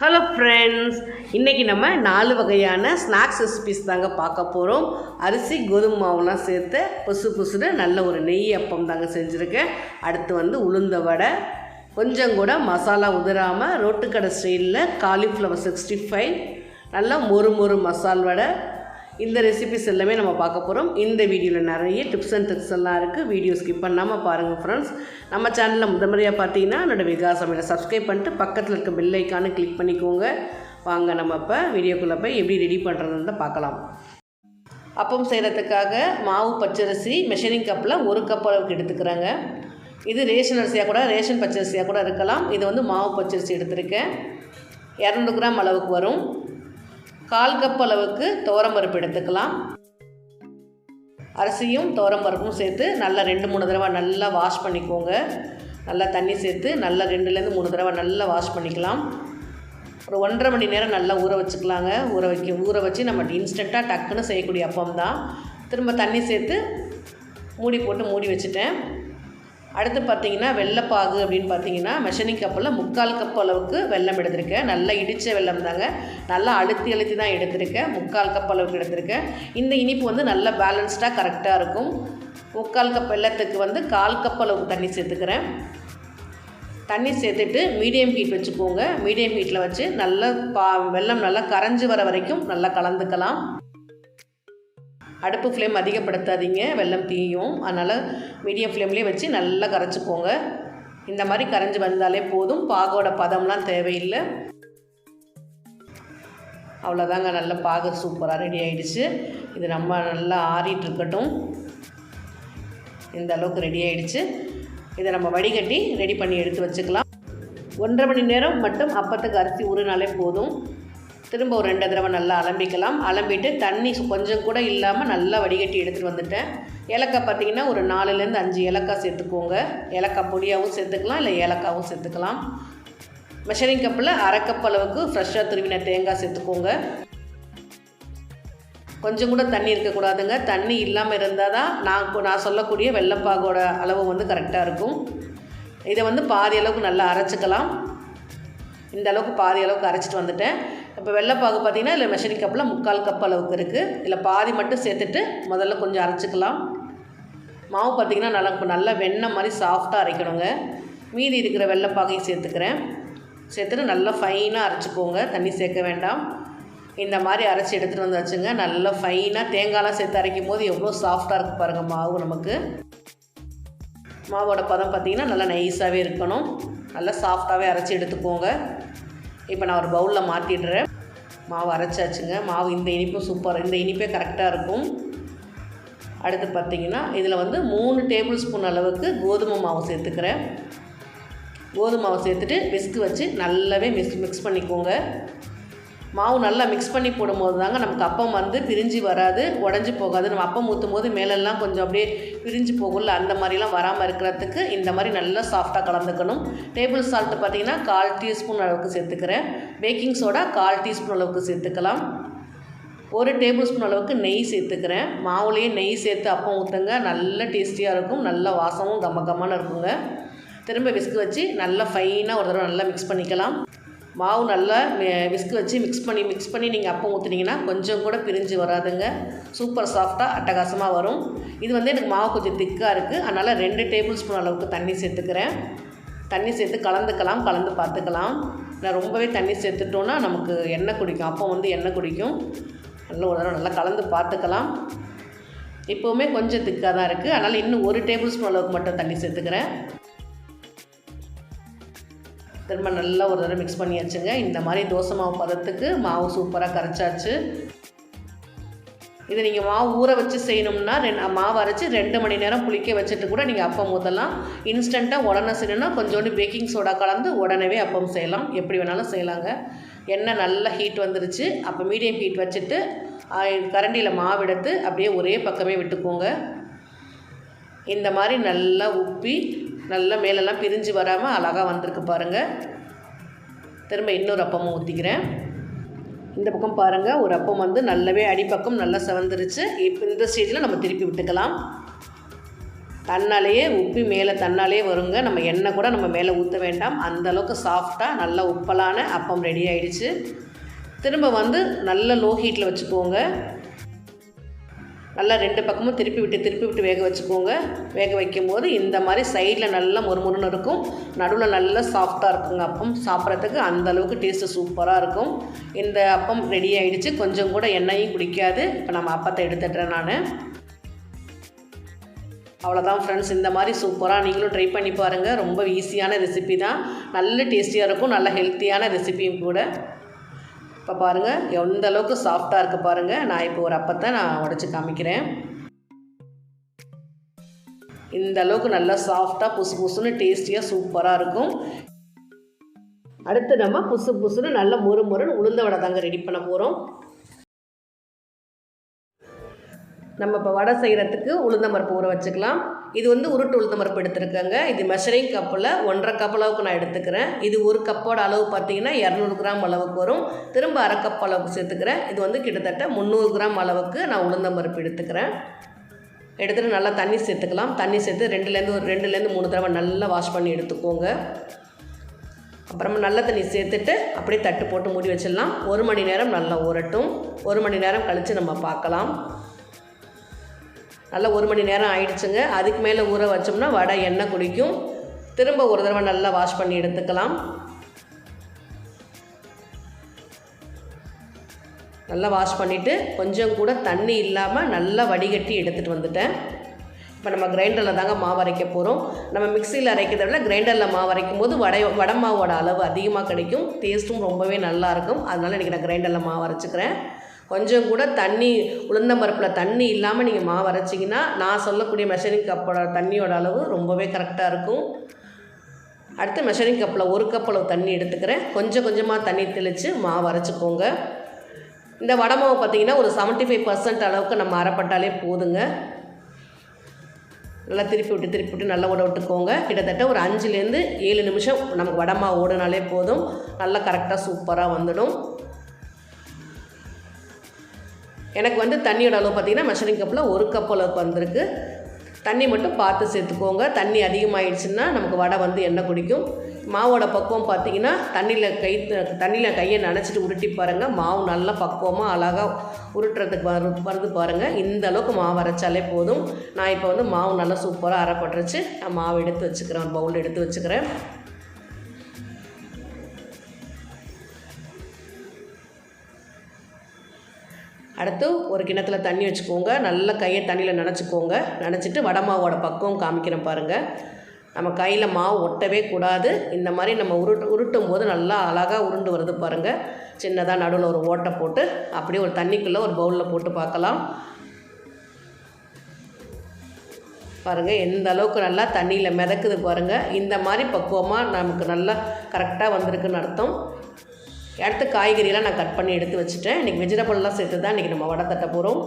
Hello friends இன்றைக்கி நம்ம நாலு வகையான ஸ்நாக்ஸ் ரெசிபிஸ் தாங்க பார்க்க போகிறோம் அரிசி கோதுமை மாவுலாம் சேர்த்து புசு புசுன்னு நல்ல ஒரு நெய் அப்பம் தாங்க செஞ்சுருக்கேன். அடுத்து வந்து உளுந்த வடை. கொஞ்சம் கூட மசாலா உதிராமல் ரோட்டுக்கடை ஸ்டைலில் காலிஃப்ளவர் சிக்ஸ்டி ஃபைவ் நல்லா மொறு மொறு மசால் வடை. இந்த ரெசிபிஸ் எல்லாமே நம்ம பார்க்க போகிறோம் இந்த வீடியோவில் நிறைய டிப்ஸ் அண்ட் ட்ரிக்ஸ் எல்லாம் இருக்குது வீடியோ ஸ்கிப் பண்ணாமல் பாருங்கள் ஃப்ரெண்ட்ஸ் நம்ம சேனலில் முதன்முறையாக பார்த்தீங்கன்னா என்னோடய விகாசமையில் சப்ஸ்கிரைப் பண்ணிட்டு பக்கத்தில் இருக்க பெல் ஐக்கானு கிளிக் பண்ணிக்கோங்க. வாங்க நம்ம இப்போ வீடியோக்குள்ளே போய் எப்படி ரெடி பண்ணுறதுன்னு தான் பார்க்கலாம். அப்பம் செய்கிறதுக்காக மாவு பச்சரிசி மெஷரிங் கப்பில் ஒரு கப் அளவுக்கு எடுத்துக்கிறாங்க. இது ரேஷன் அரிசியாக கூட ரேஷன் பச்சரிசியாக கூட இருக்கலாம். இது வந்து மாவு பச்சரிசி எடுத்திருக்கேன். இரநூறு கிராம் அளவுக்கு வரும். கால் கப் அளவுக்கு துவரம்பருப்பு எடுத்துக்கலாம். அரிசியும் துவரம்பருப்பும் சேர்த்து நல்லா ரெண்டு மூணு தடவை நல்லா வாஷ் பண்ணிக்கோங்க. நல்லா தண்ணி சேர்த்து நல்லா ரெண்டுலேருந்து மூணு தடவை நல்லா வாஷ் பண்ணிக்கலாம். ஒரு ஒன்றரை மணி நேரம் நல்லா ஊற வச்சுக்கலாங்க. ஊற வைக்க ஊற வச்சு நம்ம இன்ஸ்டண்ட்டாக டக்குன்னு செய்யக்கூடிய அப்பம் தான் திரும்ப தண்ணி சேர்த்து மூடி போட்டு மூடி வச்சுட்டேன். அடுத்து பார்த்தீங்கன்னா வெள்ளைப்பாகு அப்படின்னு பார்த்தீங்கன்னா மெஷரிங் கப்பில் முக்கால் கப் அளவுக்கு வெல்லம் எடுத்திருக்கேன். நல்லா இடித்த வெள்ளம் தாங்க. நல்லா அழுத்தி அழுத்தி தான் எடுத்திருக்கேன். முக்கால் கப் அளவுக்கு எடுத்திருக்கேன். இந்த இனிப்பு வந்து நல்லா பேலன்ஸ்டாக கரெக்டாக இருக்கும். முக்கால் கப் வெள்ளத்துக்கு வந்து கால் கப் அளவுக்கு தண்ணி சேர்த்துக்கிறேன். தண்ணி சேர்த்துட்டு மீடியம் ஹீட் வச்சுக்கோங்க. மீடியம் ஹீட்டில் வச்சு நல்லா பா வெள்ளம் நல்லா கரைஞ்சி வர வரைக்கும் நல்லா கலந்துக்கலாம். அடுப்பு ஃப்ளேம் அதிகப்படுத்தாதீங்க. வெள்ளம் தீயும். அதனால் மீடியம் ஃப்ளேம்லேயே வச்சு நல்லா கரைச்சிக்கோங்க. இந்த மாதிரி கரைஞ்சி வந்தாலே போதும். பாகோட பதம்லாம் தேவையில்லை. அவ்வளோதாங்க நல்ல பாகு சூப்பராக ரெடி ஆகிடுச்சு இது நம்ம நல்லா ஆறிட்டு இருக்கட்டும். இந்த அளவுக்கு ரெடி ஆகிடுச்சு இதை நம்ம வடிகட்டி ரெடி பண்ணி எடுத்து வச்சுக்கலாம். ஒன்றரை மணி நேரம் மட்டும் அப்பத்துக்கு அரிசி ஊறினாலே போதும். திரும்ப ஒரு ரெண்டு தடவை நல்லா அலம்பிக்கலாம். அலம்பிட்டு தண்ணி கொஞ்சம் கூட இல்லாமல் நல்லா வடிகட்டி எடுத்துகிட்டு வந்துட்டேன். ஏலக்காய் பார்த்திங்கன்னா ஒரு நாலுலேருந்து அஞ்சு ஏலக்காய் சேர்த்துக்கோங்க. ஏலக்காய் பொடியாகவும் சேர்த்துக்கலாம் இல்லை ஏலக்காவும் சேர்த்துக்கலாம். மெஷரிங் கப்பில் அரை கப் அளவுக்கு ஃப்ரெஷ்ஷாக துருவின தேங்காய் சேர்த்துக்கோங்க. கொஞ்சம் கூட தண்ணி இருக்கக்கூடாதுங்க தண்ணி இல்லாமல் இருந்தால் தான் நான் நான் சொல்லக்கூடிய வெள்ளப்பாகோட அளவு வந்து கரெக்டாக இருக்கும். இதை வந்து பாதி அளவுக்கு நல்லா அரைச்சிக்கலாம். இந்த அளவுக்கு பாதி அளவுக்கு அரைச்சிட்டு வந்துட்டேன். இப்போ வெள்ளைப்பாகு பார்த்திங்கன்னா இல்லை மெஷரிங் கப்பில் முக்கால் கப் அளவுக்கு இருக்குது இல்லை பாதி மட்டும் சேர்த்துட்டு முதல்ல கொஞ்சம் அரைச்சிக்கலாம். மாவு பார்த்திங்கன்னா நல்லா நல்லா வெண்ணெய் மாதிரி சாஃப்டாக அரைக்கணுங்க. மீதி இருக்கிற வெள்ளைப்பாகையும் சேர்த்துக்கிறேன். சேர்த்துட்டு நல்லா ஃபைனாக அரைச்சிக்கோங்க. தண்ணி சேர்க்க வேண்டாம். இந்த மாதிரி அரைச்சி எடுத்துகிட்டு வந்தாச்சுங்க. நல்லா ஃபைனாக தேங்காய்லாம் சேர்த்து அரைக்கும் போது எவ்வளோ சாஃப்டாக இருக்குது பாருங்கள் மாவு நமக்கு. மாவோட பதம் பார்த்திங்கன்னா நல்லா நைஸாகவே இருக்கணும். நல்லா சாஃப்டாகவே அரைச்சி எடுத்துக்கோங்க. இப்போ நான் ஒரு பவுலில் மாற்றிடுறேன் மாவு அரைச்சாச்சுங்க. மாவு இந்த இனிப்பும் சூப்பர் இந்த இனிப்பே கரெக்டாக இருக்கும். அடுத்து பார்த்திங்கன்னா இதில் வந்து மூணு டேபிள் ஸ்பூன் அளவுக்கு கோதுமை மாவு சேர்த்துக்கிறேன். கோதுமை மாவு சேர்த்துட்டு விஸ்கு வச்சு நல்லாவே மிக்ஸ் மிக்ஸ் பண்ணிக்கோங்க. மாவு நல்லா மிக்ஸ் பண்ணி போடும்போது தாங்க நமக்கு அப்பம் வந்து பிரிஞ்சு வராது உடஞ்சி போகாது. நம்ம அப்பம் ஊற்றும் போது மேலெல்லாம் கொஞ்சம் அப்படியே பிரிஞ்சு போகும்ல அந்த மாதிரிலாம் வராமல் இருக்கிறதுக்கு இந்த மாதிரி நல்லா சாஃப்டாக கலந்துக்கணும். டேபிள் சால்ட்டு பார்த்திங்கன்னா கால் டீஸ்பூன் அளவுக்கு சேர்த்துக்கிறேன். பேக்கிங் சோடா கால் டீஸ்பூன் அளவுக்கு சேர்த்துக்கலாம். ஒரு டேபிள் ஸ்பூன் அளவுக்கு நெய் சேர்த்துக்கிறேன். மாவுலேயே நெய் சேர்த்து அப்பம் ஊற்றுங்க நல்ல டேஸ்டியாக இருக்கும். நல்ல வாசமும் கம்ம கம்மன்னு இருக்குங்க. திரும்ப விஸ்கு வச்சு நல்லா ஃபைனாக ஒரு தடவை நல்லா மிக்ஸ் பண்ணிக்கலாம். மாவு நல்லா விஸ்கு வச்சு மிக்ஸ் பண்ணி மிக்ஸ் பண்ணி நீங்கள் அப்பம் ஊற்றுனீங்கன்னா கொஞ்சம் கூட பிரிஞ்சு வராதுங்க. சூப்பர் சாஃப்டாக அட்டகாசமாக வரும். இது வந்து எனக்கு மாவு கொஞ்சம் திக்காக இருக்குது அதனால் ரெண்டு டேபிள் ஸ்பூன் அளவுக்கு தண்ணி சேர்த்துக்கிறேன். தண்ணி சேர்த்து கலந்துக்கலாம் கலந்து பார்த்துக்கலாம். நான் ரொம்பவே தண்ணி சேர்த்துட்டோன்னா நமக்கு எண்ணெய் குடிக்கும். அப்போ வந்து எண்ணெய் குடிக்கும். நல்லா ஒரு தடவை நல்லா கலந்து பார்த்துக்கலாம். இப்போவுமே கொஞ்சம் திக்காக தான் இருக்குது அதனால் இன்னும் ஒரு டேபிள் ஸ்பூன் அளவுக்கு மட்டும் தண்ணி சேர்த்துக்கிறேன். திரும்ப நல்லா ஒரு தடவை மிக்ஸ் பண்ணியாச்சுங்க இந்த மாதிரி தோசை மாவு பதத்துக்கு மாவு சூப்பராக கரைச்சாச்சு. இதை நீங்கள் மாவு ஊற வச்சு செய்யணும்னா ரெண்டு மாவு அரைச்சி ரெண்டு மணி நேரம் புளிக்க வச்சுட்டு கூட நீங்கள் அப்பம் ஊற்றலாம் இன்ஸ்டண்ட்டாக உடனே செய்யணும்னா கொஞ்சோண்டு பேக்கிங் சோடா கலந்து உடனே அப்பம் செய்யலாம். எப்படி வேணாலும் செய்யலாங்க. எண்ணெய் நல்லா ஹீட் வந்துருச்சு. அப்போ மீடியம் ஹீட் வச்சுட்டு கரண்டியில் மாவு எடுத்து அப்படியே ஒரே பக்கமே விட்டுக்கோங்க. இந்த மாதிரி நல்லா உப்பி நல்லா மேலெல்லாம் பிரிஞ்சு வராமல் அழகாக வந்திருக்கு பாருங்கள் திரும்ப இன்னொரு அப்பமும் ஊற்றிக்கிறேன் இந்த பக்கம் பாருங்கள் ஒரு அப்பம் வந்து நல்லாவே அடிப்பக்கம் நல்லா செவந்துருச்சு. இப்போ இந்த ஸ்டேஜில் நம்ம திருப்பி விட்டுக்கலாம். தன்னாலேயே உப்பி மேலே தன்னாலேயே வருங்க. நம்ம எண்ணெய் கூட நம்ம மேலே ஊற்ற வேண்டாம். அந்த அளவுக்கு சாஃப்டாக நல்ல உப்பலான அப்பம் ரெடி ஆகிடுச்சு திரும்ப வந்து நல்ல லோ ஹீட்டில் வச்சுக்கோங்க. நல்லா ரெண்டு பக்கமும் திருப்பி விட்டு திருப்பி விட்டு வேக வச்சுக்கோங்க. வேக வைக்கும்போது இந்த மாதிரி சைடில் நல்லா முறுமுறுன்னு இருக்கும். நடுவில் நல்லா சாஃப்டாக இருக்குங்க அப்பம். சாப்பிட்றதுக்கு அந்த அளவுக்கு டேஸ்ட்டு சூப்பராக இருக்கும். இந்த அப்பம் ரெடி ஆகிடுச்சு கொஞ்சம் கூட எண்ணெயும் குடிக்காது. இப்போ நம்ம அப்பத்தை எடுத்துட்டுறேன் நான். அவ்வளோதான் ஃப்ரெண்ட்ஸ் இந்த மாதிரி சூப்பராக நீங்களும் ட்ரை பண்ணி பாருங்கள் ரொம்ப ஈஸியான ரெசிபி தான். நல்ல டேஸ்டியாக இருக்கும். நல்ல ஹெல்த்தியான ரெசிபியும் கூட. இப்போ பாருங்கள் எந்த அளவுக்கு சாஃப்டாக இருக்குது பாருங்கள் நான் இப்போ ஒரு அப்பத்தை நான் உடச்சி காமிக்கிறேன். இந்த அளவுக்கு நல்லா சாஃப்டாக புசு புசுன்னு டேஸ்டியாக சூப்பராக இருக்கும். அடுத்து நம்ம புசு புசுன்னு நல்ல மொறு மொறுன்னு உளுந்த வடை தாங்க ரெடி பண்ண போகிறோம் நம்ம இப்போ வடை செய்கிறதுக்கு உளுந்தம்பருப்பு ஊற வச்சுக்கலாம். இது வந்து உருட்டு உளுந்தம்பருப்பு எடுத்துருக்கேங்க. இது மெஷரிங் கப்பில் ஒன்றரை கப் அளவுக்கு நான் எடுத்துக்கிறேன். இது ஒரு கப்போட அளவு பார்த்தீங்கன்னா இரநூறு கிராம் அளவுக்கு வரும். திரும்ப அரை கப் அளவுக்கு சேர்த்துக்கிறேன். இது வந்து கிட்டத்தட்ட முந்நூறு கிராம் அளவுக்கு நான் உளுந்தம்பருப்பு எடுத்துக்கிறேன். எடுத்துகிட்டு நல்லா தண்ணி சேர்த்துக்கலாம். தண்ணி சேர்த்து ரெண்டுலேருந்து ஒரு ரெண்டுலேருந்து மூணு தடவை நல்லா வாஷ் பண்ணி எடுத்துக்கோங்க. அப்புறமா நல்ல தண்ணி சேர்த்துட்டு அப்படியே தட்டு போட்டு மூடி வச்சிடலாம். ஒரு மணி நேரம் நல்லா ஊறட்டும். ஒரு மணி நேரம் கழித்து நம்ம பார்க்கலாம். நல்லா ஒரு மணி நேரம் ஆயிடுச்சுங்க. அதுக்கு மேலே ஊற வச்சோம்னா வடை எண்ணெய் குடிக்கும். திரும்ப ஒரு தடவை நல்லா வாஷ் பண்ணி எடுத்துக்கலாம். நல்லா வாஷ் பண்ணிவிட்டு கொஞ்சம் கூட தண்ணி இல்லாமல் நல்லா வடிகட்டி எடுத்துகிட்டு வந்துட்டேன். இப்போ நம்ம கிரைண்டரில் தாங்க மாவு அரைக்க போகிறோம் நம்ம மிக்சியில் அரைக்கிறத விட கிரைண்டரில் மாவு அரைக்கும் போது வடை வடை மாவோட அளவு அதிகமாக கிடைக்கும். டேஸ்ட்டும் ரொம்பவே நல்லாயிருக்கும் அதனால் இன்றைக்கி நான் கிரைண்டரில் மாவு அரைச்சிக்கிறேன். கொஞ்சம் கூட தண்ணி உளுந்தம்பருப்பில் தண்ணி இல்லாமல் நீங்கள் மாவு அரைச்சிங்கன்னா நான் சொல்லக்கூடிய மெஷரிங் கப்போட தண்ணியோட அளவு ரொம்பவே கரெக்டாக இருக்கும். அடுத்து மெஷரிங் கப்பில் ஒரு கப் அளவு தண்ணி எடுத்துக்கிறேன். கொஞ்சம் கொஞ்சமாக தண்ணி தெளித்து மாவு அரைச்சிக்கோங்க. இந்த வடை மாவு பார்த்திங்கன்னா ஒரு செவன்ட்டி ஃபைவ் பர்சன்ட் அளவுக்கு நம்ம அரைப்பட்டாலே போதுங்க. நல்லா திருப்பி விட்டு திருப்பி விட்டு நல்லா உட விட்டுக்கோங்க. கிட்டத்தட்ட ஒரு அஞ்சுலேருந்து ஏழு நிமிஷம் நமக்கு வடமா ஓடினாலே போதும். நல்லா கரெக்டாக சூப்பராக வந்துடும். எனக்கு வந்து தண்ணியோட அளவு பார்த்திங்கன்னா மெஷரிங் கப்பில் ஒரு கப் அளவுக்கு வந்திருக்கு. தண்ணி மட்டும் பார்த்து சேர்த்துக்கோங்க. தண்ணி அதிகமாகிடுச்சுன்னா நமக்கு வடை வந்து எண்ணெய் குடிக்கும். மாவோட பக்குவம் பார்த்தீங்கன்னா தண்ணியில் கை தண்ணியில் கையை நனைச்சிட்டு உருட்டி பாருங்கள் மாவு நல்லா பக்குவமாக அழகாக உருட்டுறதுக்கு வரு வருது பாருங்கள் இந்த அளவுக்கு மாவு அரைச்சாலே போதும். நான் இப்போ வந்து மாவு நல்லா சூப்பராக அரைப்பட்டுருச்சு. நான் மாவு எடுத்து வச்சுக்கிறேன் பவுல் எடுத்து வச்சுக்கிறேன். அடுத்து ஒரு கிணத்துல தண்ணி வச்சுக்கோங்க. நல்ல கையை தண்ணியில் நினச்சிக்கோங்க. நினச்சிட்டு வடை மாவோட பக்குவம் காமிக்கிறேன் பாருங்கள் நம்ம கையில் மாவு ஒட்டவே கூடாது. இந்த மாதிரி நம்ம உருட்டு உருட்டும் போது நல்லா அழகாக உருண்டு வருது பாருங்கள் சின்னதாக நடுவில் ஒரு ஓட்டை போட்டு அப்படியே ஒரு தண்ணிக்குள்ளே ஒரு பவுலில் போட்டு பார்க்கலாம். பாருங்கள் எந்த அளவுக்கு நல்லா தண்ணியில் மிதக்குது பாருங்கள் இந்த மாதிரி பக்குவமாக நமக்கு நல்லா கரெக்டாக வந்திருக்குன்னு அர்த்தம். அடுத்து காய்கறியெல்லாம் நான் கட் பண்ணி எடுத்து வச்சுட்டேன். இன்றைக்கி வெஜிடபிள்லாம் சேர்த்து தான் இன்றைக்கி நம்ம வடை தட்ட போகிறோம்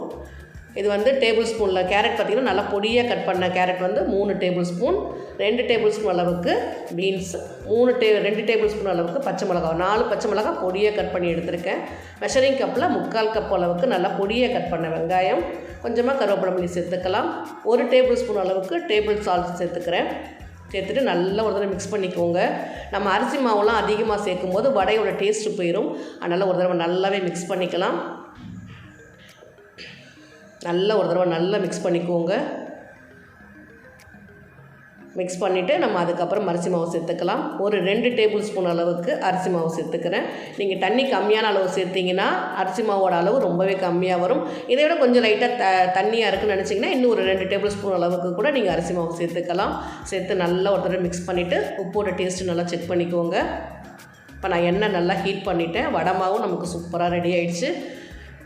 இது வந்து டேபிள் ஸ்பூனில் கேரட் பார்த்திங்கன்னா நல்லா பொடியாக கட் பண்ண கேரட் வந்து மூணு டேபிள் ஸ்பூன் ரெண்டு டேபிள் ஸ்பூன் அளவுக்கு பீன்ஸ் மூணு டே ரெண்டு டேபிள் ஸ்பூன் அளவுக்கு பச்சை மிளகா நாலு பச்சை மிளகா பொடியாக கட் பண்ணி எடுத்திருக்கேன். மெஷரிங் கப்பில் முக்கால் கப் அளவுக்கு நல்லா பொடியாக கட் பண்ண வெங்காயம் கொஞ்சமாக கருவேப்பிலை மல்லி சேர்த்துக்கலாம். ஒரு டேபிள் ஸ்பூன் அளவுக்கு டேபிள் சால்ட் சேர்த்துக்கிறேன். சேர்த்துட்டு நல்லா ஒரு தடவை மிக்ஸ் பண்ணிக்கோங்க. நம்ம அரிசி மாவுலாம் அதிகமாக சேர்க்கும் போது வடையோட டேஸ்ட்டு போயிடும் அதனால் ஒரு தடவை நல்லாவே மிக்ஸ் பண்ணிக்கலாம். நல்லா ஒரு தடவை நல்லா மிக்ஸ் பண்ணிக்கோங்க. மிக்ஸ் பண்ணிவிட்டு நம்ம அதுக்கப்புறம் அரிசி மாவு சேர்த்துக்கலாம். ஒரு ரெண்டு டேபிள் ஸ்பூன் அளவுக்கு அரிசி மாவு சேர்த்துக்கிறேன். நீங்கள் தண்ணி கம்மியான அளவு சேர்த்திங்கன்னா அரிசி மாவோட அளவு ரொம்பவே கம்மியாக வரும். இதை விட கொஞ்சம் லைட்டாக த தண்ணியாக இருக்குன்னு நினச்சிங்கன்னா இன்னும் ஒரு ரெண்டு டேபிள் ஸ்பூன் அளவுக்கு கூட நீங்கள் அரிசி மாவு சேர்த்துக்கலாம். சேர்த்து நல்லா ஒரு தடவை மிக்ஸ் பண்ணிவிட்டு உப்போட டேஸ்ட்டு நல்லா செக் பண்ணிக்கோங்க. இப்போ நான் எண்ணெய் நல்லா ஹீட் பண்ணிவிட்டேன் வடை மாவும் நமக்கு சூப்பராக ரெடி ஆகிடுச்சு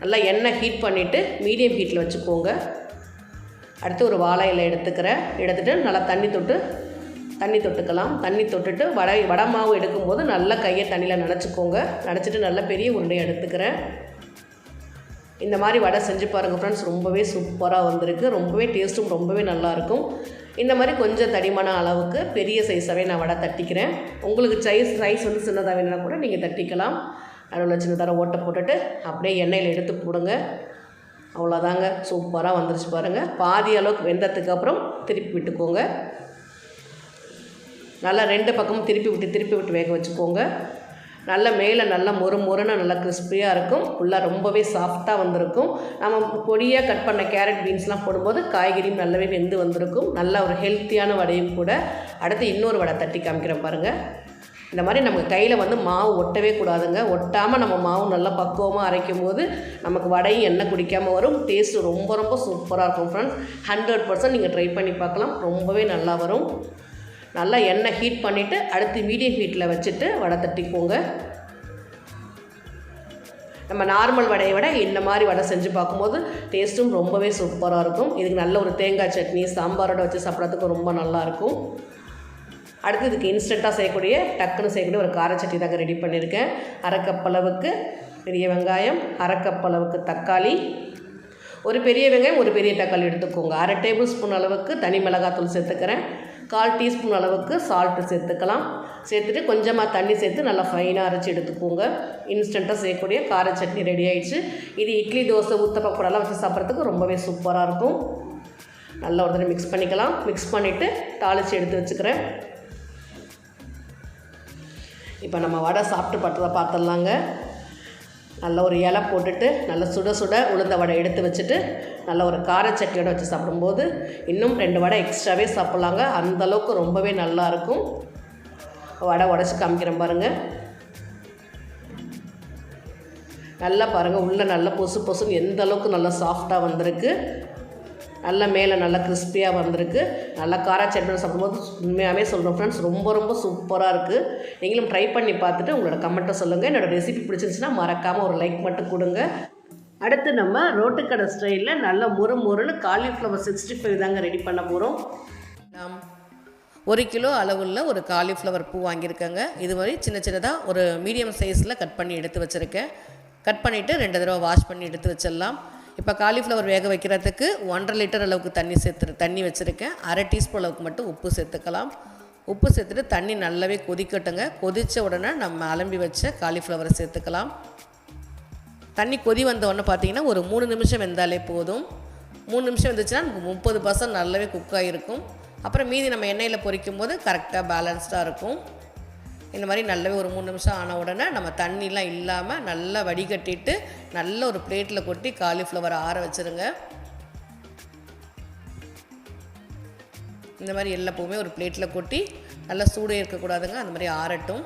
நல்லா எண்ணெய் ஹீட் பண்ணிவிட்டு மீடியம் ஹீட்டில் வச்சுக்கோங்க. அடுத்து ஒரு வாழை இலை எடுத்துக்கிறேன். எடுத்துகிட்டு நல்லா தண்ணி தொட்டு தண்ணி தொட்டுக்கலாம். தண்ணி தொட்டுட்டு வடை வடை மாவு எடுக்கும்போது நல்லா கையை தண்ணியில் நனைச்சிக்கோங்க. நனைச்சிட்டு நல்லா பெரிய உருண்டையை எடுத்துக்கிறேன். இந்த மாதிரி வடை செஞ்சு பாருங்கள் ஃப்ரெண்ட்ஸ் ரொம்பவே சூப்பராக வந்திருக்கு. ரொம்பவே டேஸ்ட்டும் ரொம்பவே நல்லாயிருக்கும் இந்த மாதிரி கொஞ்சம் தடிமான அளவுக்கு பெரிய சைஸாகவே நான் வடை தட்டிக்கிறேன். உங்களுக்கு சைஸ் சைஸ் வந்து சின்னதாக வேணுன்னா கூட நீங்கள் தட்டிக்கலாம். நடுவில் சின்னதாக ஓட்டை போட்டுட்டு அப்படியே எண்ணெயில் எடுத்து போடுங்க. அவ்வளோதாங்க சூப்பராக வந்துருச்சு பாருங்கள் பாதி அளவுக்கு வெந்ததுக்கு அப்புறம் திருப்பி விட்டுக்கோங்க. நல்லா ரெண்டு பக்கமும் திருப்பி விட்டு திருப்பி விட்டு வேக வச்சுக்கோங்க. நல்ல மேலே நல்லா மொறு மொறுன்னு நல்லா கிறிஸ்பியாக இருக்கும். உள்ளே ரொம்பவே சாஃப்டாக வந்திருக்கும். நம்ம பொடியாக கட் பண்ண கேரட் பீன்ஸ்லாம் போடும்போது காய்கறியும் நல்லாவே வெந்து வந்திருக்கும். நல்ல ஒரு ஹெல்த்தியான வடையும் கூட. அடுத்து இன்னொரு வடை தட்டி காமிக்கிறேன் பாருங்கள் இந்த மாதிரி நம்ம கையில் வந்து மாவு ஒட்டவே கூடாதுங்க. ஒட்டாமல் நம்ம மாவு நல்லா பக்குவமாக அரைக்கும் போது நமக்கு வடையும் எண்ணெய் குடிக்காமல் வரும். டேஸ்ட்டு ரொம்ப ரொம்ப சூப்பராக இருக்கும் ஃப்ரெண்ட்ஸ் ஹண்ட்ரட் பர்சன்ட் நீங்கள் ட்ரை பண்ணி பார்க்கலாம். ரொம்பவே நல்லா வரும். நல்லா எண்ணெய் ஹீட் பண்ணிவிட்டு அடுத்து மீடியம் ஹீட்டில் வச்சுட்டு வடை தட்டிக்கோங்க. நம்ம நார்மல் வடையை விட இந்த மாதிரி வடை செஞ்சு பார்க்கும்போது டேஸ்ட்டும் ரொம்பவே சூப்பராக இருக்கும். இதுக்கு நல்ல ஒரு தேங்காய் சட்னி சாம்பாரோட வச்சு சாப்பிட்றதுக்கு ரொம்ப நல்லாயிருக்கும் அடுத்து இதுக்கு இன்ஸ்டண்ட்டாக செய்யக்கூடிய டக்குன்னு செய்யக்கூடிய ஒரு கார சட்னி தாங்க ரெடி பண்ணியிருக்கேன். அரைக்கப்பளவுக்கு பெரிய வெங்காயம் அரைக்கப்பளவுக்கு தக்காளி. ஒரு பெரிய வெங்காயம் ஒரு பெரிய தக்காளி எடுத்துக்கோங்க. அரை டேபிள் ஸ்பூன் அளவுக்கு தனி மிளகாத்தூள் சேர்த்துக்கிறேன். கால் டீஸ்பூன் அளவுக்கு சால்ட்டு சேர்த்துக்கலாம். சேர்த்துட்டு கொஞ்சமாக தண்ணி சேர்த்து நல்லா ஃபைனாக அரைச்சி எடுத்துக்கோங்க. இன்ஸ்டண்ட்டாக செய்யக்கூடிய கார சட்னி ரெடி ஆயிடுச்சு. இது இட்லி தோசை ஊத்தப்பா கூடலாம் வச்சு சாப்பிட்றதுக்கு ரொம்பவே சூப்பராக இருக்கும். நல்லா ஒரு தடவை மிக்ஸ் பண்ணிக்கலாம். மிக்ஸ் பண்ணிவிட்டு தாளித்து எடுத்து வச்சுக்கிறேன். இப்போ நம்ம வடை சாப்பிட்டு பட்டதை பார்த்துடலாங்க. நல்ல ஒரு இலை போட்டுட்டு நல்ல சுட சுட உளுந்த வடை எடுத்து வச்சுட்டு நல்ல ஒரு கார சட்னியோட வச்சு சாப்பிடும்போது இன்னும் ரெண்டு வடை எக்ஸ்ட்ராவே சாப்பிட்லாங்க. அந்தளவுக்கு ரொம்பவே நல்லாயிருக்கும் வடை உடச்சி காமிக்கிறேன் பாருங்கள் நல்லா பாருங்கள் உள்ளே நல்லா பொசு பொசுன்னு எந்த அளவுக்கு நல்லா சாஃப்டாக வந்திருக்கு. நல்லா மேலே நல்லா கிறிஸ்பியாக வந்திருக்கு. நல்லா காரா சட்னி சாப்பிடும்போது உண்மையாகவே சொல்கிறோம் ஃப்ரெண்ட்ஸ் ரொம்ப ரொம்ப சூப்பராக இருக்குது நீங்களும் ட்ரை பண்ணி பார்த்துட்டு உங்களோட கமெண்ட்டை சொல்லுங்கள் என்னோடய ரெசிபி பிடிச்சிருந்துச்சுன்னா மறக்காமல் ஒரு லைக் மட்டும் கொடுங்க. அடுத்து நம்ம ரோட்டுக்கடை ஸ்டைலில் நல்ல முறு முறுன்னு காலிஃப்ளவர் சிக்ஸ்டி ஃபைவ் தாங்க ரெடி பண்ண போகிறோம் நாம் ஒரு கிலோ அளவுள்ள ஒரு காலிஃப்ளவர் பூ வாங்கியிருக்கேங்க. இது மாதிரி சின்ன சின்னதாக ஒரு மீடியம் சைஸில் கட் பண்ணி எடுத்து வச்சுருக்கேன். கட் பண்ணிவிட்டு ரெண்டு தடவை வாஷ் பண்ணி எடுத்து வச்சிடலாம். இப்போ காலிஃப்ளவர் வேக வைக்கிறதுக்கு ஒன்றரை லிட்டர் அளவுக்கு தண்ணி சேர்த்து தண்ணி வச்சுருக்கேன். அரை டீஸ்பூன் அளவுக்கு மட்டும் உப்பு சேர்த்துக்கலாம். உப்பு சேர்த்துட்டு தண்ணி நல்லாவே கொதிக்கட்டுங்க. கொதித்த உடனே நம்ம அலம்பி வச்ச காலிஃப்ளவரை சேர்த்துக்கலாம். தண்ணி கொதி வந்த உடனே பார்த்தீங்கன்னா ஒரு மூணு நிமிஷம் வெந்தாலே போதும். மூணு நிமிஷம் வந்துச்சுன்னா முப்பது பர்சன்ட் நல்லாவே குக் ஆகிருக்கும் அப்புறம் மீதி நம்ம எண்ணெயில் பொரிக்கும் போது கரெக்டாக பேலன்ஸ்டாக இருக்கும். இந்த மாதிரி நல்லாவே ஒரு மூணு நிமிஷம் ஆன உடனே நம்ம தண்ணிலாம் இல்லாமல் நல்லா வடிகட்டிட்டு நல்ல ஒரு பிளேட்டில் கொட்டி காலிஃப்ளவர் ஆற வச்சுருங்க. இந்த மாதிரி எல்லா பூவுமே ஒரு பிளேட்டில் கொட்டி நல்லா சூடே இருக்கக்கூடாதுங்க அந்த மாதிரி ஆறட்டும்.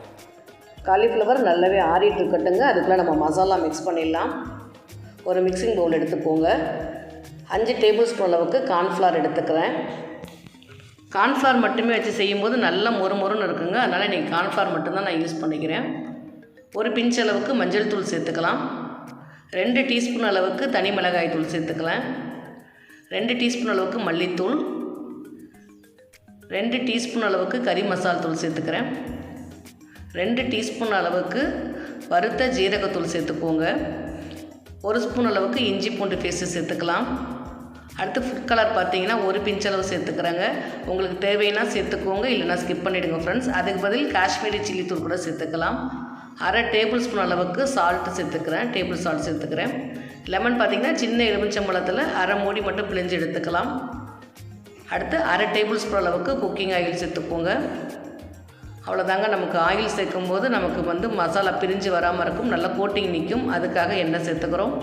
காலிஃப்ளவர் நல்லாவே ஆறிட்டு இருக்கட்டுங்க அதுக்குள்ளே நம்ம மசாலா மிக்ஸ் பண்ணிடலாம். ஒரு மிக்சிங் பவுல் எடுத்துக்கோங்க. அஞ்சு டேபிள் ஸ்பூன் அளவுக்கு கார்ன்ஃப்ளவர் எடுத்துக்கிறேன். கார்ன்ஃப்ளவர் மட்டுமே வச்சு செய்யும்போது நல்ல மொறு மொறுன்னு இருக்குங்க. அதனால் நீங்கள் கார்ன்ஃப்ளவர் மட்டும்தான் நான் யூஸ் பண்ணிக்கிறேன். ஒரு பிஞ்ச் அளவுக்கு மஞ்சள் தூள் சேர்த்துக்கலாம். ரெண்டு டீஸ்பூன் அளவுக்கு தனி மிளகாய் தூள் சேர்த்துக்கலாம். ரெண்டு டீஸ்பூன் அளவுக்கு மல்லித்தூள். ரெண்டு டீஸ்பூன் அளவுக்கு கறி மசால் தூள் சேர்த்துக்கிறேன். ரெண்டு டீஸ்பூன் அளவுக்கு வறுத்த ஜீரகத்தூள் சேர்த்துக்கோங்க. ஒரு ஸ்பூன் அளவுக்கு இஞ்சி பூண்டு பேஸ்ட்டு சேர்த்துக்கலாம். அடுத்து ஃபுட் கலர் பார்த்தீங்கன்னா ஒரு பிஞ்சளவு சேர்த்துக்கிறாங்க. உங்களுக்கு தேவைன்னா சேர்த்துக்கோங்க இல்லைனா ஸ்கிப் பண்ணிவிடுங்க ஃப்ரெண்ட்ஸ் அதுக்கு பதில் காஷ்மீரி சில்லி தூள் கூட சேர்த்துக்கலாம். அரை டேபிள் ஸ்பூன் அளவுக்கு சால்ட்டு சேர்த்துக்கிறேன். டேபிள் சால்ட் சேர்த்துக்கிறேன். லெமன் பார்த்திங்கன்னா சின்ன எலுமிச்சம்பழத்தில் அரை மூடி மட்டும் பிழிஞ்சு எடுத்துக்கலாம். அடுத்து அரை டேபிள் ஸ்பூன் அளவுக்கு குக்கிங் ஆயில் சேர்த்துக்கோங்க. அவ்வளோதாங்க நமக்கு ஆயில் சேர்க்கும் போது நமக்கு வந்து மசாலா பிரிஞ்சு வராமல் இருக்கும். நல்லா கோட்டிங் நிற்கும் அதுக்காக எண்ணெய் சேர்த்துக்கிறோம்.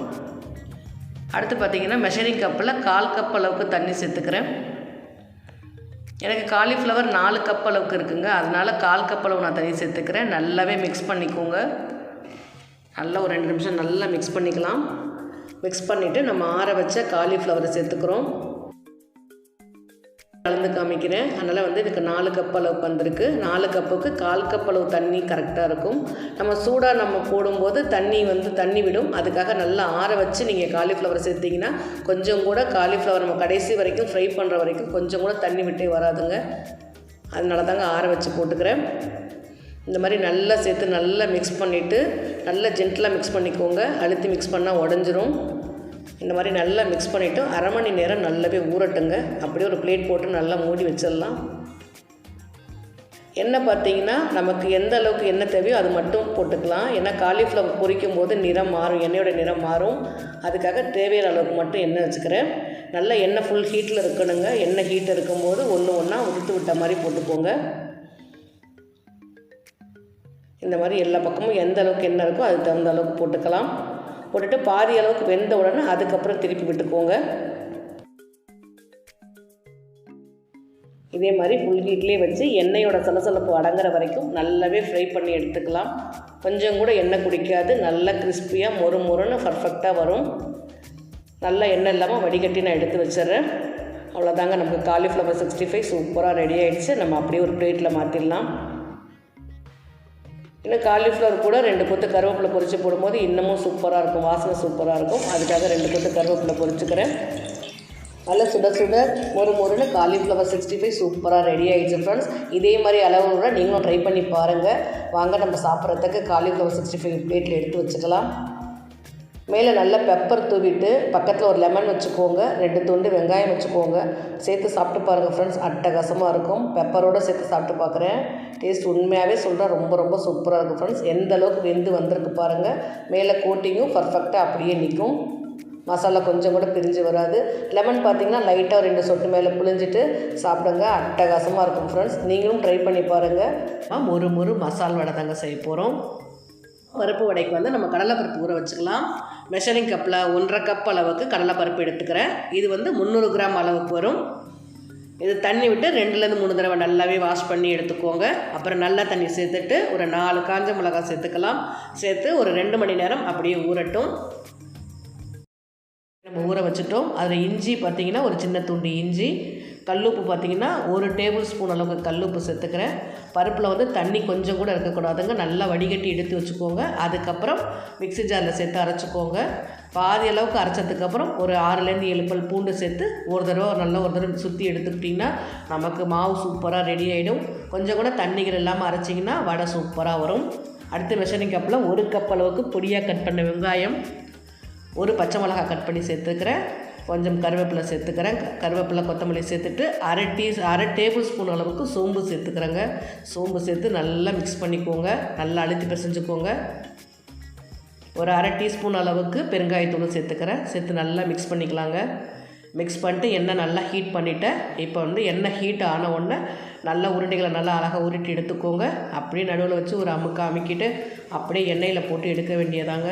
அடுத்து பார்த்திங்கன்னா மெஷரிங் கப்பில் கால் கப் அளவுக்கு தண்ணி சேர்த்துக்கிறேன். எனக்கு காலிஃப்ளவர் நாலு கப் அளவுக்கு இருக்குங்க. அதனால் கால் கப் அளவு நான் தண்ணி சேர்த்துக்கிறேன். நல்லாவே மிக்ஸ் பண்ணிக்கோங்க. நல்லா ஒரு ரெண்டு நிமிஷம் நல்லா மிக்ஸ் பண்ணிக்கலாம். மிக்ஸ் பண்ணிவிட்டு நம்ம ஆற வச்ச காலிஃப்ளவரை சேர்த்துக்கிறோம். கலந்து காமிக்கிறேன். அதனால் வந்து இதுக்கு நாலு கப் அளவு வந்திருக்கு நாலு கப்புக்கு கால் கப் அளவு தண்ணி கரெக்டாக இருக்கும். நம்ம சூடாக நம்ம போடும்போது தண்ணி வந்து தண்ணி விடும். அதுக்காக நல்லா ஆற வச்சு நீங்கள் காலிஃப்ளவர் சேர்த்திங்கன்னா கொஞ்சம் கூட காலிஃப்ளவர் நம்ம கடைசி வரைக்கும் ஃப்ரை பண்ணுற வரைக்கும் கொஞ்சம் கூட தண்ணி விட்டே வராதுங்க. அதனால தாங்க ஆற வச்சு போட்டுக்கிறேன். இந்த மாதிரி நல்லா சேர்த்து நல்லா மிக்ஸ் பண்ணிவிட்டு நல்லா ஜென்டலாக மிக்ஸ் பண்ணிக்கோங்க. அழுத்தி மிக்ஸ் பண்ணால் உடஞ்சிரும். இந்த மாதிரி நல்லா மிக்ஸ் பண்ணிவிட்டு அரை மணி நேரம் நல்லாவே ஊறட்டுங்க. அப்படியே ஒரு பிளேட் போட்டு நல்லா மூடி வச்சிடலாம். எண்ணெய் பார்த்தீங்கன்னா நமக்கு எந்த அளவுக்கு எண்ணெய் தேவையோ அது மட்டும் போட்டுக்கலாம். ஏன்னா காலிஃப்ளவர் பொரிக்கும் போது நிறம் மாறும் எண்ணெயோட நிறம் மாறும். அதுக்காக தேவையான அளவுக்கு மட்டும் எண்ணெய் வச்சுக்கிறேன். நல்லா எண்ணெய் ஃபுல் ஹீட்டில் இருக்கணுங்க. எண்ணெய் ஹீட் இருக்கும்போது ஒன்று ஒன்றா உதுத்து விட்ட மாதிரி போட்டுக்கோங்க. இந்த மாதிரி எல்லா பக்கமும் எந்த அளவுக்கு எண்ணெய் இருக்கோ அதுக்கு தகுந்த அளவுக்கு போட்டுக்கலாம். போட்டுட்டு பாதி அளவுக்கு வெந்த உடனே அதுக்கப்புறம் திருப்பி விட்டுக்கோங்க. இதே மாதிரி ஃபுல் ஹீட்லேயே வச்சு எண்ணெயோட சலசலப்பு அடங்குற வரைக்கும் நல்லாவே ஃப்ரை பண்ணி எடுத்துக்கலாம். கொஞ்சம் கூட எண்ணெய் குடிக்காது நல்லா கிறிஸ்பியாக மொறு மொறுன்னு பர்ஃபெக்டாக வரும். நல்லா எண்ணெய் இல்லாமல் வடிகட்டி நான் எடுத்து வச்சிடுறேன். அவ்வளோதாங்க நமக்கு காலிஃப்ளவர் சிக்ஸ்டி ஃபைவ் சூப்பராக ரெடி ஆகிடுச்சு நம்ம அப்படியே ஒரு பிளேட்டில் மாற்றிடலாம் இன்னும் காலிஃப்ளவர் கூட ரெண்டு கொத்து கருவேப்பிலை பொரித்து போடும்போது இன்னமும் சூப்பராக இருக்கும். வாசனை சூப்பராக இருக்கும். அதுக்காக ரெண்டு கொத்து கருவேப்பிலை பொரிச்சுக்கிறேன். நல்லா சுட சுட ஒரு முருன்னு காலிஃப்ளவர் சிக்ஸ்டி ஃபைவ் சூப்பராக ரெடி ஆகிடுச்சு ஃப்ரெண்ட்ஸ் இதே மாதிரி அளவுகளோட நீங்களும் ட்ரை பண்ணி பாருங்கள் வாங்க நம்ம சாப்பிட்றதுக்கு காலிஃப்ளவர் சிக்ஸ்டி ஃபைவ் பிளேட்டில் எடுத்து வச்சுக்கலாம். மேலே நல்ல பெப்பர் தூவிட்டு பக்கத்தில் ஒரு லெமன் வச்சுக்கோங்க. ரெண்டு துண்டு வெங்காயம் வச்சுக்கோங்க. சேர்த்து சாப்பிட்டு பாருங்கள் ஃப்ரெண்ட்ஸ் அட்டகாசமாக இருக்கும். பெப்பரோடு சேர்த்து சாப்பிட்டு பார்க்குறேன் டேஸ்ட் உண்மையாகவே சொல்கிறேன் ரொம்ப ரொம்ப சூப்பராக இருக்கும் ஃப்ரெண்ட்ஸ் எந்த அளவுக்கு வெந்து வந்திருக்கு பாருங்கள் மேலே கோட்டிங்கும் பர்ஃபெக்டாக அப்படியே நிற்கும் மசாலா கொஞ்சம் கூட பிரிஞ்சு வராது. லெமன் பார்த்தீங்கன்னா லைட்டாக ரெண்டு சொட்டு மேலே புளிஞ்சிட்டு சாப்பிடுங்க. அட்டகாசமாக இருக்கும் ஃப்ரெண்ட்ஸ் நீங்களும் ட்ரை பண்ணி பாருங்கள் ஒரு முறு மசால் வடை தாங்க செய்ய போகிறோம் பருப்பு வடைக்கு வந்து நம்ம கடலைப்பருப்பு ஊற வச்சுக்கலாம். மெஷரிங் கப்பில் ஒன்றரை கப் அளவுக்கு கடலைப்பருப்பு எடுத்துக்கிறேன். இது வந்து முந்நூறு கிராம் அளவுக்கு வரும். இது தண்ணி விட்டு ரெண்டுலேருந்து மூணு தடவை நல்லாவே வாஷ் பண்ணி எடுத்துக்கோங்க. அப்புறம் நல்லா தண்ணி சேர்த்துட்டு ஒரு நாலு காஞ்ச மிளகாய் சேர்த்துக்கலாம். சேர்த்து ஒரு ரெண்டு மணி நேரம் அப்படியே ஊறட்டும். நம்ம ஊற வச்சுட்டோம். அதில் இஞ்சி பார்த்திங்கன்னா ஒரு சின்ன துண்டு இஞ்சி. கல்லுப்பு பார்த்திங்கன்னா ஒரு டேபிள் ஸ்பூன் அளவுக்கு கல்லுப்பு சேர்த்துக்கிறேன். பருப்பில் வந்து தண்ணி கொஞ்சம் கூட இருக்கக்கூடாதுங்க. நல்லா வடிகட்டி எடுத்து வச்சுக்கோங்க. அதுக்கப்புறம் மிக்ஸி ஜாரில் சேர்த்து அரைச்சிக்கோங்க. பாதி அளவுக்கு அரைச்சதுக்கப்புறம் ஒரு ஆறுலேருந்து ஏழு பல் பூண்டு சேர்த்து ஒரு தடவை நல்லா ஒரு தடவை சுற்றி எடுத்துக்கிட்டிங்கன்னா நமக்கு மாவு சூப்பராக ரெடி ஆகிடும் கொஞ்சம் கூட தண்ணிகள் இல்லாமல் அரைச்சிங்கன்னா வடை சூப்பராக வரும். அடுத்து மெஷரிங் கப்பில் ஒரு கப் அளவுக்கு பொடியாக கட் பண்ண வெங்காயம் ஒரு பச்சை மிளகாய் கட் பண்ணி சேர்த்துக்கிறேன். கொஞ்சம் கருவேப்பிலை சேர்த்துக்கிறேன். கருவேப்பிலை கொத்தமல்லி சேர்த்துட்டு அரை டீ அரை டேபிள் ஸ்பூன் அளவுக்கு சோம்பு சேர்த்துக்கிறேங்க. சோம்பு சேர்த்து நல்லா மிக்ஸ் பண்ணிக்கோங்க. நல்லா அழுத்தி பிசைஞ்சுக்கோங்க. ஒரு அரை டீஸ்பூன் அளவுக்கு பெருங்காயத்தூள் சேர்த்துக்கிறேன். சேர்த்து நல்லா மிக்ஸ் பண்ணிக்கலாங்க. மிக்ஸ் பண்ணிட்டு எண்ணெய் நல்லா ஹீட் பண்ணிவிட்டேன் இப்போ வந்து எண்ணெய் ஹீட் ஆன உடனே நல்லா உருண்டைகளை நல்லா அழகாக உருட்டி எடுத்துக்கோங்க. அப்படியே நடுவில் வச்சு ஒரு அமுக்க அமுக்கிட்டு அப்படியே எண்ணெயில் போட்டு எடுக்க வேண்டியதாங்க.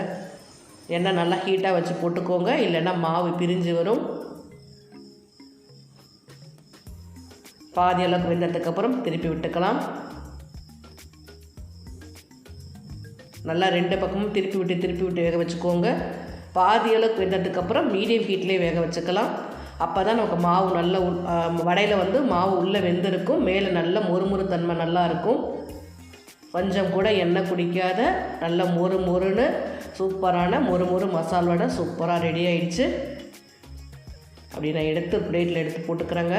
எண்ணெய் நல்லா ஹீட்டாக வச்சு போட்டுக்கோங்க. இல்லைன்னா மாவு பிரிஞ்சு வரும். பாதி அளவுக்கு வெந்ததுக்கப்புறம் திருப்பி விட்டுக்கலாம். நல்லா ரெண்டு பக்கமும் திருப்பி விட்டு திருப்பி விட்டு வேக வச்சுக்கோங்க. பாதி அளவுக்கு வெந்ததுக்கப்புறம் மீடியம் ஹீட்லேயே வேக வச்சுக்கலாம். அப்போ தான் நமக்கு மாவு நல்ல வடையில் வந்து மாவு உள்ளே வெந்திருக்கும். மேலே நல்ல மொறுமொறு தன்மை நல்லா இருக்கும். கொஞ்சம் கூட எண்ணெய் குடிக்காத நல்ல மொறு மொறுன்னு சூப்பரான மொறு மொறு மசால் வடை சூப்பராக ரெடி ஆயிடுச்சு. அப்படி நான் எடுத்து பிளேட்டில் எடுத்து போட்டுக்கிறேங்க.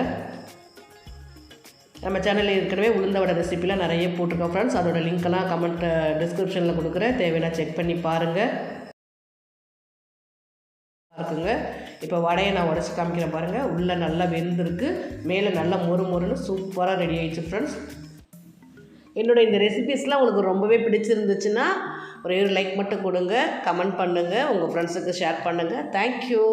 நம்ம சேனலில் ஏற்கனவே உளுந்த வடை ரெசிப்பிலாம் நிறைய போட்டிருக்கோம் ஃப்ரெண்ட்ஸ் அதோட லிங்க்கெல்லாம் கமெண்ட் டிஸ்கிரிப்ஷனில் கொடுக்குறேன். தேவையான செக் பண்ணி பாருங்கள் இருக்குங்க இப்போ வடையை நான் உடச்சி காமிக்கிறேன் பாருங்கள் உள்ளே நல்லா வெந்திருக்கு. மேலே நல்லா மொறு மொறுன்னு சூப்பராக ரெடி ஆயிடுச்சு ஃப்ரெண்ட்ஸ் என்னோடய இந்த ரெசிபீஸ்லாம் உங்களுக்கு ரொம்பவே பிடிச்சிருந்துச்சுன்னா ஒரே ஒரு லைக் மட்டும் கொடுங்க கமெண்ட் பண்ணுங்கள் உங்கள் ஃப்ரெண்ட்ஸுக்கு ஷேர் பண்ணுங்கள் தேங்க்யூ